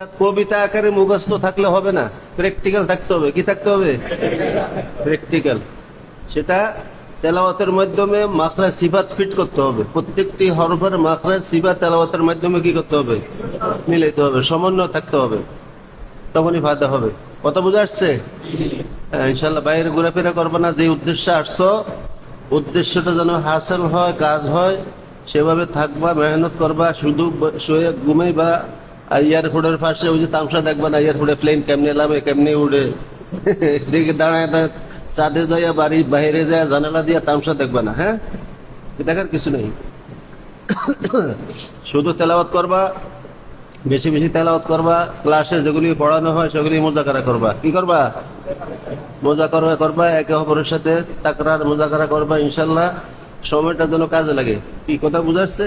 কবিতা আকারে মুখস্থ থাকলে হবে না। প্র্যাকটিক্যাল থাকতে হবে। কি থাকতে হবে? প্র্যাকটিক্যাল সেটা তেলাওয়াতের মাধ্যমে মাখরাজ সিফাত ফিট করতে হবে। প্রত্যেকটি হরফের মাখরাজ সিফাত তেলাওয়াতের মাধ্যমে কি করতে হবে? মিলাইতে হবে। সমন্বয় থাকতে হবে। তখনই ফায়দা হবে। কথা বুঝে আসছে? হ্যাঁ, ইনশাল্লাহ বাইরে ঘোরাফেরা করবে না। যে উদ্দেশ্যে আসছো উদ্দেশ্যটা যেন হাসিল হয় কাজ হয় সেভাবে থাকবা মেহনত করবা শুধু ঘুমাইবা আর এয়ারপোর্টের পাশে ওই যে তামসা দেখবা না এয়ারপোর্টে প্লেন কেমনে লাভে কেমনে উড়ে। দেখে দাঁড়ায় দাঁড়ায় চাঁদে যাইয়া বাড়ি বাইরে যায় জানালা দিয়া তামসা দেখবা না হ্যাঁ? দেখার কিছু নেই। শুধু তেলাওয়াত করবা, বেশি বেশি তেলাওয়াত করবা, ক্লাসে যেগুলি পড়ানো হয় সেগুলি মোজাকারা করবা। কি করবা? মোজাকারা করবা, একে অপরের সাথে তাকরার মোজাকারা করবা, ইনশাল্লাহ। সময়টা যেন কাজে লাগে। কি কথা বুঝাচ্ছে?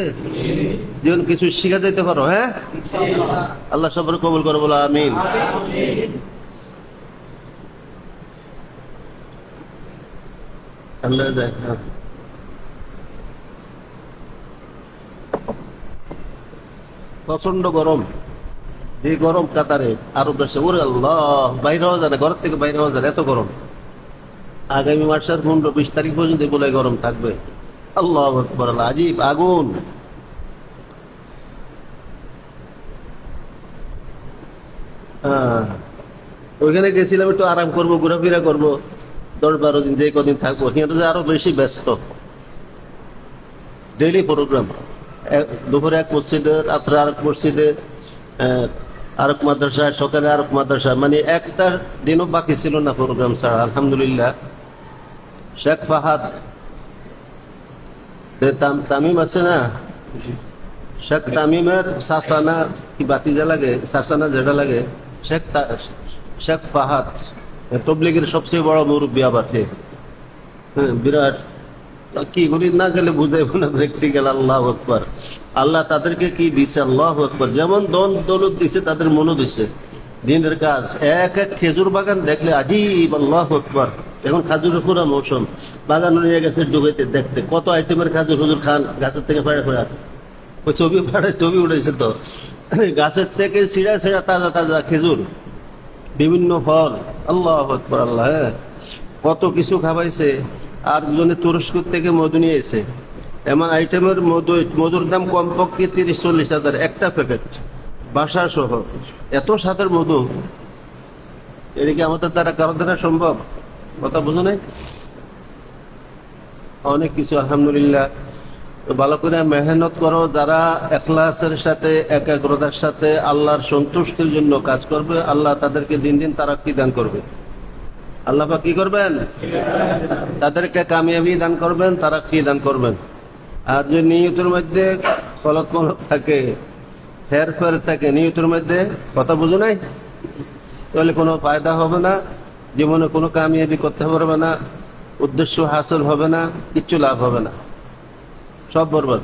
যেন কিছু শিখা যাইতে পারো হ্যাঁ? আল্লাহ সবর কবুল করো বলো, আমিন। হ্যাঁ। প্রচণ্ড গরম। যে গরম কাতারে আরও বেশি ওরে আল্লাহ, বাইরে হওয়া যায় ঘর থেকে বাইরে হওয়া যায় এত গরম। আগামী মাসের পনেরো বিশ তারিখ পর্যন্ত বলে গরম থাকবে। আল্লাহ আজিব, আগুন। হ্যাঁ ওইখানে গেছিলাম একটু আরাম করব, ঘোরাফেরা করব। দশ বারো দিন যে কদিন থাকব যে আরও বেশি ব্যস্ত। ডেইলি প্রোগ্রাম দুপুরে এক মসজিদে, রাত্রে আরেক মসজিদে আরেক মাদ্রাসায়, সকালে আরেক মাদ্রাসা মানে একটা দিনও বাকি ছিল না প্রোগ্রাম ছাড়া আলহামদুলিল্লাহ। শেখ ফাহাদ তামিম আছে না? শেখ তামিমের সাসানা কি বাতিজা লাগে? সাসানা যেটা লাগে। শেখ শেখ ফাহাদ, তবলিগের সবচেয়ে বড় মুরব্বী আবার। হ্যাঁ বিরাট। কি করি না গেলে বুঝাইব না প্র্যাকটিক্যাল আল্লাহ আকবর। আল্লাহ তাদেরকে কি দিছে? আল্লাহ আকবর। যেমন দন দৌলত দিছে, তাদের মনও দিছে। দিনের কাজ, এক এক খেজুর বাগান দেখলে আজিব আল্লাহ আকবর। এখন খাজুরের পুরা মৌসুম। বাগান নিয়ে গেছে ডুবেতে, দেখতে। কত আইটেমের খাজুর হুজুর খান গাছের থেকে পাড়ে পাড়া। ওই ছবি পাড়ে ছবি উঠেছে তো। গাছের থেকে ছিঁড়া ছিঁড়া তাজা তাজা খেজুর। বিভিন্ন ফল। আল্লাহ আকবর, আল্লাহ হ্যাঁ। কত কিছু খাওয়াইছে। আর জনে তুরস্ক থেকে মধু নিয়ে এসে। এমন আইটেমের মধু, মধুর দাম কমপক্ষে তিরিশ, চল্লিশ হাজার একটা প্যাকেট। বাসা সহ। এত স্বাদের মধু। এটা কি আমাদের দ্বারা কারোর দ্বারা সম্ভব? কথা বুঝো নাই? অনেক কিছু, আলহামদুলিল্লাহ। ভালো করে মেহনত করো, যারা এখলাসের সাথে, একাগ্রতার সাথে আল্লাহর সন্তুষ্টির জন্য কাজ করবে, আল্লাহ তাদেরকে দিন দিন তারা কি দান করবে। আল্লাহ কি করবেন? তাদেরকে কামিয়াবি দান করবেন তারা কি দান করবেন। আর যে নিয়তের মধ্যে মলত থাকে হের ফের থাকে, নিয়তের মধ্যে, কথা বুঝো নাই? তাহলে কোনো ফায়দা হবে না। জীবনে কোনো কামিয়াবি করতে পারবে না, উদ্দেশ্য হাসিল হবে না কিচ্ছু লাভ হবে না। সব বরবাদ।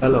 হ্যালো।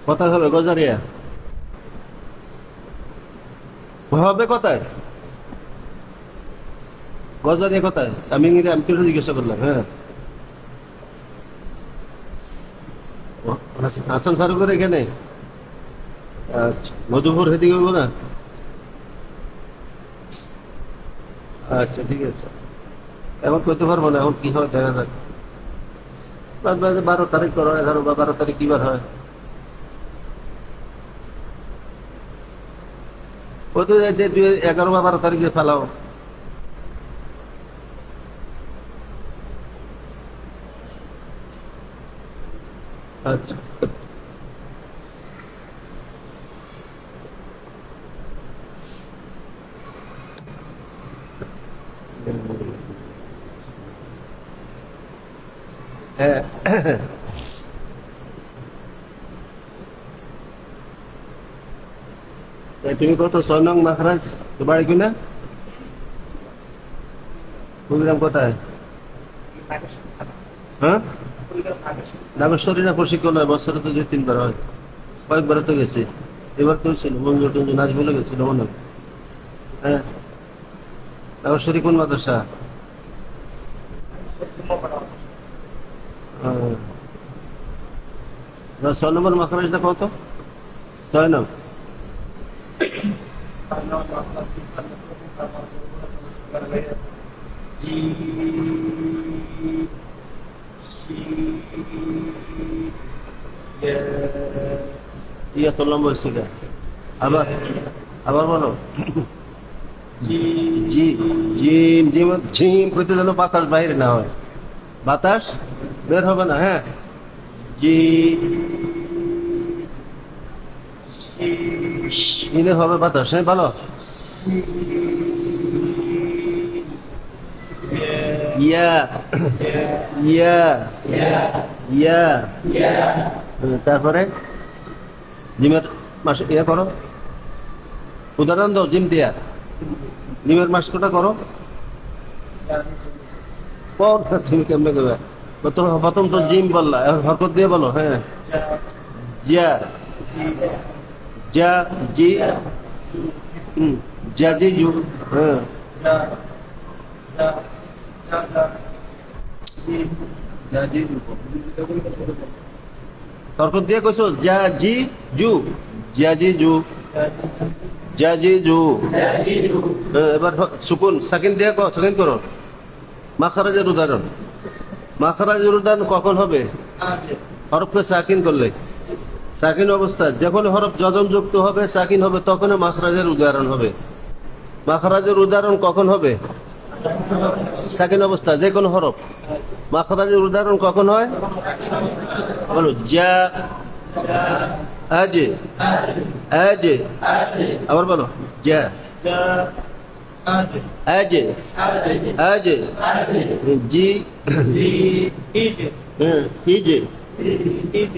কথা হবে গজারিয়া হবে কোথায়? গজারিয়া কোথায়? আমি আমি কেন জিজ্ঞাসা করলাম হ্যাঁ। হাসান ফারুকের এখানে? আচ্ছা মধুপুর হেদিকে বলব না? আচ্ছা ঠিক আছে। এখন করতে পারব না, এখন কি হয়, দেখা যাক। বারো তারিখ করো এগারো বা বারো তারিখ কি বার হয়? ও তো যাইতে দুই এগারো বা বারো তারিখে ফেলাও। আচ্ছা। তুমি কত ছয় নং মাখরাজ তো বাড়ি কিনা কুড়িগ্রাম কোথায় হ্যাঁ নাগেশ্বরী না প্রশিক্ষণ হয় বছরে তো দুই তিনবার হয় কয়েকবার তো গেছে এবার তো ছিল মঞ্জু টঞ্জু নাচ বলে গেছিল মনে হয়। নাগেশ্বরী কোন মাদ্রাসা। ছয় নম্বর মাখরাজটা কত ছয় নং ইয়া তো লম্বা আবার আবার বলো। জিম জিম ঝিম করতে যেন বাতাস বাইরে না হয়। বাতাস বের হবে না হ্যাঁ? জি। ইনে হবে বাতাস হ্যাঁ ভালো। ইয়া ইয়া ইয়া। তারপরে জিমের মাস, ইয়া করো। উদাহরণ দাও, জিম দিয়া। জিমের মাস্কটা করো? কোন তুমি কেমনে দেবে? প্রথম তো জিম বললা হরকত দিয়ে বলো হ্যাঁ। জিয়া। যা যা জি জু হ্যাঁ। হরকত দিয়ে কইছো যা জি জু জিয়া জি জু যা জি জু হ্যাঁ, এবার সুকুন সাকিন দিয়ে কো সাকিন করো। মাখারাজের উদাহরণ। মাখারাজের উদাহরণ কখন হবে? হরফকে সাকিন করলে। সাকিন অবস্থা। যখন হরফ যজন যুক্ত হবে সাকিন হবে তখন মাখরাজের উদাহরণ হবে। মাখরাজের উদাহরণ কখন হবে? সাকিন অবস্থা যে কোনো হরফ। মাখরাজের উদাহরণ কখন হয়? বলো যা আজে আজে। আবার বলো যা আজে আজে। জি হ্যাঁ, ইজে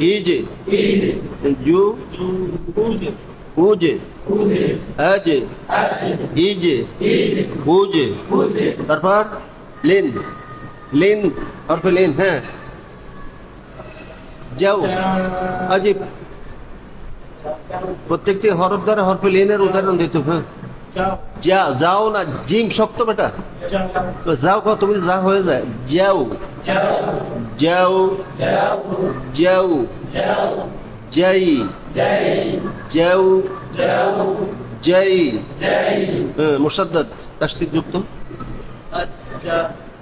ইজে জু উজে আজে ইজে উজে তারপর লিন লিন অর্থ লিন হ্যাঁ যাও আজিব প্রত্যেকটি হরফ দ্বারা হরফে লিনের উদাহরণ দিতে হ্যাঁ? যা যাও না জিম শক্ত বেটা। যাও। কত তুমি যা হয়ে যায় যাও। যাও যাও যাই যাও যাই। হ্যাঁ মুসাদ্দাদ তাস্তিক যুক্ত।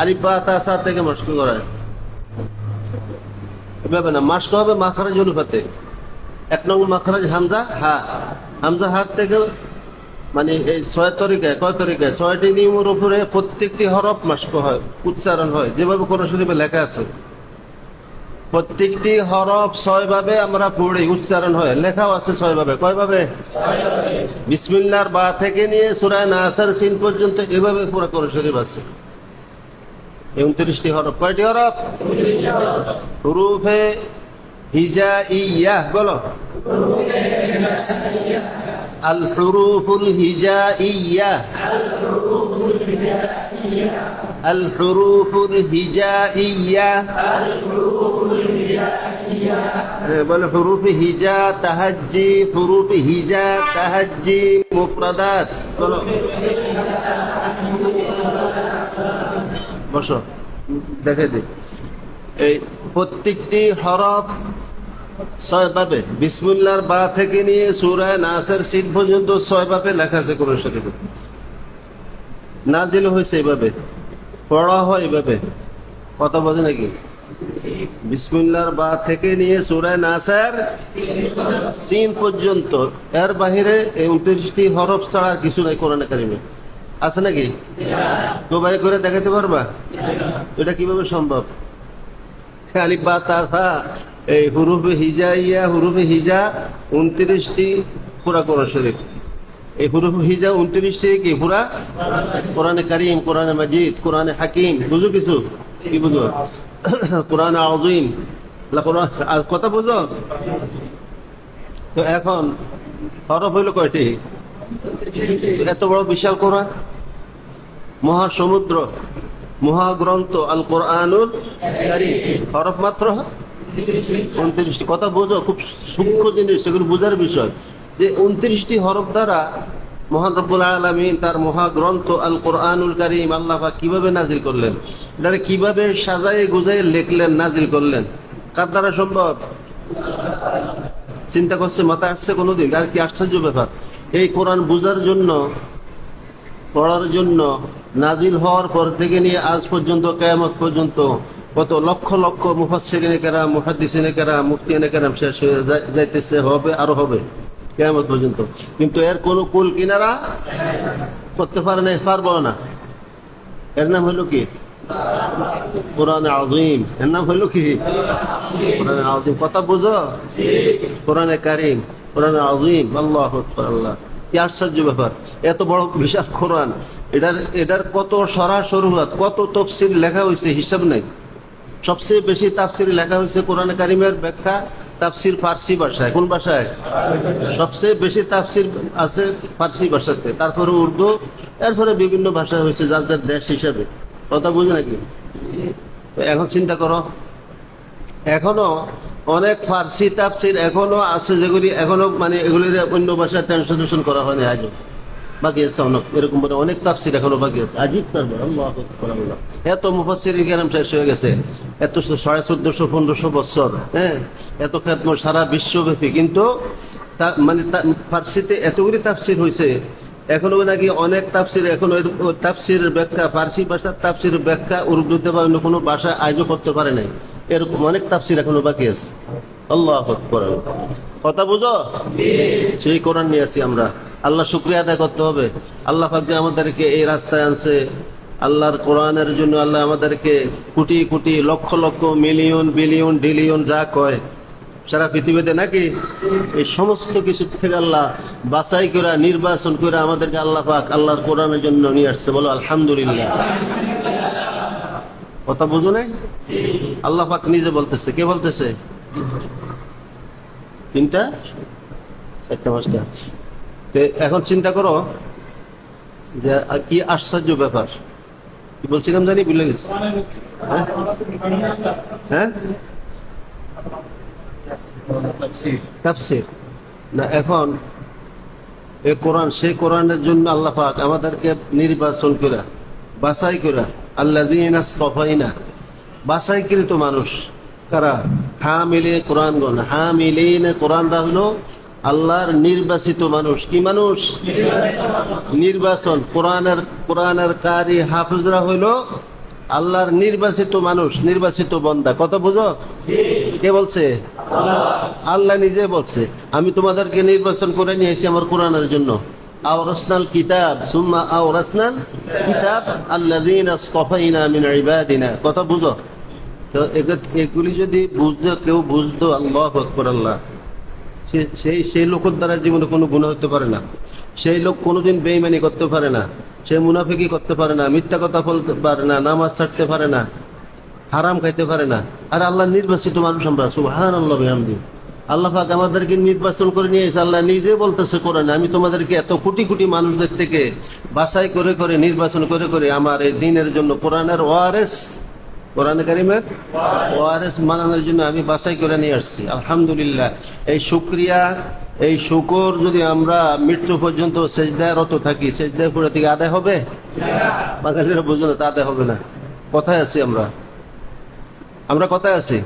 আলিফা তাসা থেকে মাস্ক করায়। এভাবে না মাস্ক হবে মাখরাজ অনুপাতে। এক নম্বর মাখরাজ হামজা হা হামজা হাত থেকে মানে এই ছয় তরিকায় কয় তরিকায়? ছয়টি নিয়মের উপরে প্রত্যেকটি হরফ মাস্ক হয় উচ্চারণ হয় যেভাবে কোন শরীফে লেখা আছে। প্রত্যেকটি হরফ ছয় ভাবে আমরা পড়ি উচ্চারণ হয়। লেখাও আছে ছয় ভাবে কয় ভাবে বিসমিল্লার বা থেকে নিয়ে সুরায় নাসার সিন পর্যন্ত এভাবে পুরো কোন শরীফ আছে। এই উনত্রিশটি হরফ, কয়টি হরফ? হুরুফে হিজা ইয়া বলো। আল হুরুফুল হিজা ইয়া আল হুরুফুল হিজা ইয়া বলে, হুরুফ হিজা, তাহাজ্জি, হুরুফ হিজা, তাহাজ্জি, মুফরাদাত, বলো। বসো দেখে দিই এই প্রত্যেকটি হরফ ছয় ভাবে বিসমুল্লাহর বা থেকে নিয়ে সুরায় নাসের সিট পর্যন্ত ছয় ভাবে লেখা আছে কোরআন শরীফে। নাজিল হয়েছে এইভাবে। পড়া হয় এইভাবে। কথা বোঝে নাকি? বিসমুল্লাহর বা থেকে নিয়ে সুরায় নাসের সিন পর্যন্ত। এর বাহিরে এই উনত্রিশটি হরফ ছাড়া কিছু নাই কোরআন কারিমে। আছে নাকি? তো বাইরে করে দেখাতে পারবা? এটা কীভাবে সম্ভব? আলিফ বা এই হুরুফে হিজা ইয়া, হুরুফে হিজা উনত্রিশটি পুরা কোরআন শরীফ। এই হুরুফ হিজা উনত্রিশটি কি? পুরা কোরআনে কারিম, কোরআনে মাজিদ, কোরআনে হাকিম। বুঝো কিছু? কি বুঝো? কোরআনে আজিম কথা বুঝো? তো এখন হরফ হইল কয়টি? এত বড় বিশাল কোরআন? মহাসমুদ্র, মহাগ্রন্থ আল কোরআনুল হরফ মাত্র? উনত্রিশটি। কথা বোঝো, খুব সূক্ষ্ম জিনিস সেগুলো বোঝার বিষয়। যে উনত্রিশটি হরফ দ্বারা মহান রব্বুল আলমিন তার মহাগ্রন্থ আল কোরআনুল কারীম আল্লাহ কীভাবে নাজিল করলেন? এটারে কীভাবে সাজায়ে গুজায়ে লিখলেন নাজিল করলেন? কার দ্বারা সম্ভব? চিন্তা করছে মাথা আসছে কোনোদিন? আর কি আশ্চর্য ব্যাপার। এই কোরআন বোঝার জন্য পড়ার জন্য নাজিল হওয়ার পর থেকে নিয়ে আজ পর্যন্ত, কেয়ামত পর্যন্ত কত লক্ষ লক্ষ মুফাসসিরিনে কেরাম, মুহাদ্দিসিনে কেরাম, মুফতিয়ানে কেরাম শেষ হয়ে যাইতেছে, হবে আরও হবে, কেয়ামত পর্যন্ত। কিন্তু এর কোনো কুল কিনারা করতে পারে না পারব না। এর নাম হলো কি? কোরআনে আজিম এর নাম হলো কি? কোরআনে আজিম কথা বুঝো? কোরআনে কারিম। কোরআনে আজিম আল্লাহ আল্লাহ। কি আশ্চর্য ব্যাপার। এত বড় বিশাল কোরআন। এটার এটার কত সরা শরুয়াত কত তফসির লেখা হয়েছে, হিসাব নেই। সবচেয়ে বেশি তাফসির লেখা হয়েছে কোরআন কারিমের ব্যাখ্যা তাফসির ফার্সি ভাষায়। কোন ভাষায়? সবচেয়ে বেশি তাফসির আছে ফার্সি ভাষাতে। তারপরে উর্দু, এরপরে বিভিন্ন ভাষা হয়েছে যার দেশ হিসাবে। কথা বুঝে নাকি? এখন চিন্তা করো। এখনও অনেক ফার্সি তাফসির এখনও আছে যেগুলি এখনও মানে এগুলির অন্য ভাষায় ট্রান্সলেশন করা হয়নি আজও বাকি আছে অনেক। এরকম করে অনেক তাফসির এখনও বাকি আছে। আজিব তারপর। এত মুফাসির কেরাম শেষ হয়ে গেছে। এত সাড়ে চোদ্দশো, পনেরোশো বছর হ্যাঁ? এত খ্যাতম সারা বিশ্বব্যাপী। কিন্তু মানে ফার্সিতে এতগুলি তাফসির হয়েছে এখনও নাকি অনেক তাফসির এখন ওই ব্যাখ্যা, ফার্সি ভাষার তাফসিরের ব্যাখ্যা উর্দুতে বা অন্য কোনো ভাষায় আয়োজন করতে পারে নাই। এরকম অনেক তাফসির এখনও বাকি আছে। আল্লাহ। কথা বুঝো? সেই কোরআন নিয়ে আছি আমরা। আল্লাহ শুক্রিয়া আদায় করতে হবে। আল্লাহ পাক আমাদেরকে এই রাস্তায় আনছে, আল্লাহর কোরআনের জন্য আল্লাহ আমাদেরকে কোটি কোটি, লক্ষ লক্ষ, মিলিয়ন, বিলিয়ন, ডিলিয়ন যা কয়, সারা পৃথিবীতে নাকি এই সমস্ত কিছু থেকে আল্লাহ বাছাই করে, নির্বাচন করে আমাদেরকে আল্লাহ পাক আল্লাহর কোরআনের জন্য নিয়ে আসছে। বলো, আলহামদুলিল্লাহ। কথা বুঝো নাই? আল্লাহ পাক নিজে বলতেছে। কে বলতেছে? তিনটা? চারটা পাঁচটা। এখন চিন্তা করো যে কি আশ্চর্য ব্যাপার। কি বলছিলাম জানি ভুলে গেছি। হ্যাঁ? হ্যাঁ? তাফসির। না এখন এ কোরআন সেই কোরআনের জন্য আল্লাহ পাক আমাদেরকে নির্বাচন করে বাছাই করে আল্লাহ না বাছাইকৃত মানুষ। কারা? হা মিলে কোরআনগণ। হা মিলিন কোরআনরা হলো আল্লাহর নির্বাচিত মানুষ। কি মানুষ? নির্বাচন। কোরআনের কোরআনের কারি হাফিজরা হইল আল্লাহর নির্বাচিত মানুষ, নির্বাচিত বন্দা। কত বুঝো? কে বলছে? আল্লাহ নিজে বলছে। আমি তোমাদেরকে নির্বাচন করে নিয়েছি আমার কোরআনের জন্য। আওরাসনাল কিতাব, সুম্মা আওরাসনাল কিতাব আল্লাযীনা ইসতাফাইনা মিন ইবাদিনা। কথা বুঝো? তো এগ- এগুলি যদি বুঝতো, কেউ বুঝতো, আল্লাহ আকবার, আল্লাহ। সেই সেই লোকের দ্বারা জীবনে কোনো গুণ হতে পারে না। সেই লোক কোনোদিন বেইমানি করতে পারে না। সে মুনাফিকি করতে পারে না, মিথ্যা কথা বলতে পারে না, নামাজ ছাড়তে পারে না, হারাম খাইতে পারে না। আর আল্লাহ নির্বাচিত মানুষ আমরা সুবহান আল্লাহ বিহামদি। আল্লাহ পাক আমাদেরকে নির্বাচন করে নিয়েছে আল্লাহ নিজে বলতেছে কোরআনে, আমি তোমাদেরকে এত কোটি কোটি মানুষদের থেকে বাছাই করে করে, নির্বাচন করে করে আমার এই দিনের জন্য কোরআনের ওয়ারেস কোরআন কারিমের? ওয়ারেস মানানোর জন্য আমি বাছাই করে নিয়ে আসছি। আলহামদুলিল্লাহ। এই শুক্রিয়া, এই শুকর যদি আমরা মৃত্যু পর্যন্ত সেজদায় রত থাকি, সেজদায় পুরো থেকে আদায় হবে? বাঙালিরা বুঝো না, তা আদায় হবে না। কোথায় আছি আমরা। আমরা কোথায় আছি।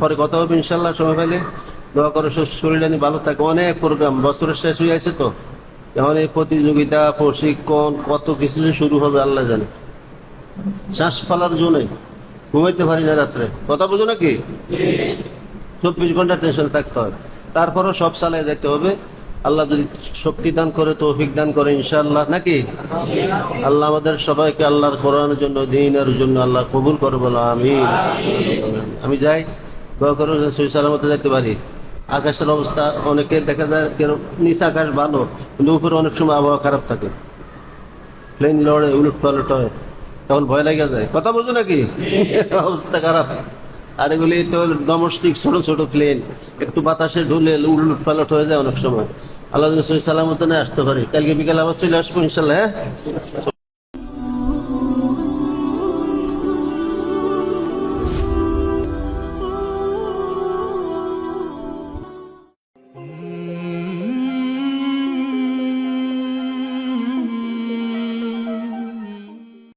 পরে কথা হবে ইনশাল্লাহ সময় পেলে দোয়া করে শরীর জানি ভালো থাকে। অনেক প্রোগ্রাম বছরের শেষ হয়ে আছে তো। এখন এই প্রতিযোগিতা, প্রশিক্ষণ, কত কিছু শুরু হবে, আল্লাহ জানে। শ্বাস পালার জন্যে ঘুমাইতে পারি না রাত্রে। কথা বুঝো নাকি? চব্বিশ ঘণ্টা টেনশনে থাকতে হয়। তারপরও সব চালিয়ে যেতে হবে। আল্লাহ যদি শক্তি দান করে, তৌফিক দান করে, ইনশাআল্লাহ। নাকি? আল্লাহ আমাদের সবাইকে আল্লাহর কোরআনের জন্য, দিনের জন্য আল্লাহ কবুল করে বলো আমি আমি যাই। দোয়া করো যেতে পারি। আকাশের অবস্থা অনেকে দেখা যায় কেন নিচে আকাশ ভালো, কিন্তু উপরে অনেক সময় আবহাওয়া খারাপ থাকে। প্লেন লড়ে উলট পালট হয়। তখন ভয় লাগে যায়। কথা বুঝো নাকি? অবস্থা খারাপ। আর এগুলি তো ডোমেস্টিক ছোট ছোট প্লেন একটু বাতাসে ঢুলে উল্লুট পালট হয়ে যায় অনেক সময়। আল্লাহ সালামত আসতে পারি। কালকে বিকালে আবার চলে আসব ইনশাল্লাহ হ্যাঁ?